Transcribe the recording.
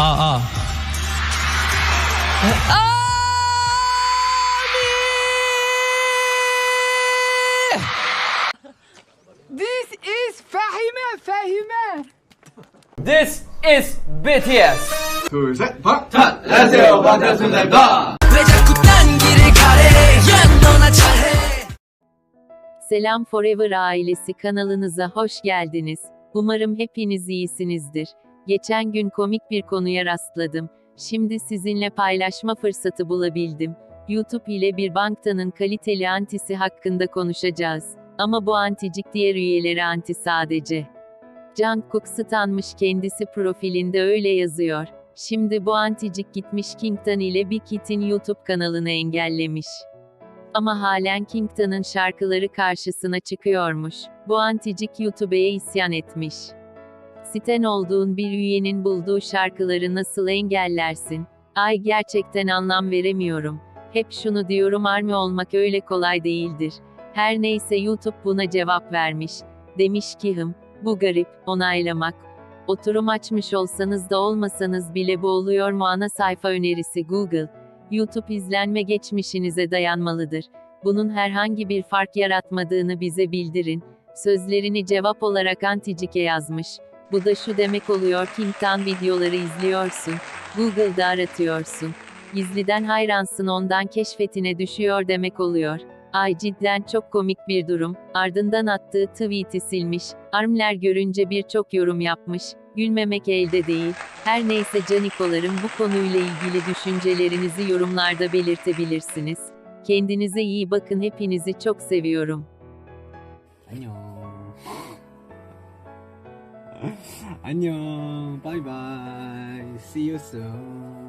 아, 아. This is Fahime Fahime. This is BTS. 둘, 셋, 박! 안녕하세요, 반갑습니다. 왜 자꾸 딴 길을 가래 야 너나 잘해 Selam Forever ailesi kanalınıza hoş geldiniz. Umarım hepiniz iyisinizdir. Geçen gün komik bir konuya rastladım. Şimdi sizinle paylaşma fırsatı bulabildim. YouTube ile bir banktanın kaliteli antisi hakkında konuşacağız. Ama bu anticik diğer üyeleri anti sadece. Jungkook stanmış kendisi profilinde öyle yazıyor. Şimdi bu anticik gitmiş Kington ile Big Hit'in YouTube kanalını engellemiş. Ama halen Kington'ın şarkıları karşısına çıkıyormuş. Bu anticik YouTube'ye isyan etmiş. Siten olduğun bir üyenin bulduğu şarkıları nasıl engellersin? Ay gerçekten anlam veremiyorum. Hep şunu diyorum army olmak öyle kolay değildir. Her neyse YouTube buna cevap vermiş. Demiş ki hım, bu garip, onaylamak. Oturum açmış olsanız da olmasanız bile bu oluyor mu ana sayfa önerisi Google. YouTube izlenme geçmişinize dayanmalıdır. Bunun herhangi bir fark yaratmadığını bize bildirin. Sözlerini cevap olarak Anticike yazmış. Bu da şu demek oluyor King'tan videoları izliyorsun. Google'da aratıyorsun. Gizliden hayransın ondan keşfetine düşüyor demek oluyor. Ay cidden çok komik bir durum. Ardından attığı tweet'i silmiş. Armler görünce birçok yorum yapmış. Gülmemek elde değil. Her neyse canikolarım bu konuyla ilgili düşüncelerinizi yorumlarda belirtebilirsiniz. Kendinize iyi bakın hepinizi çok seviyorum. 안녕. 안녕. 바이바이. See you soon.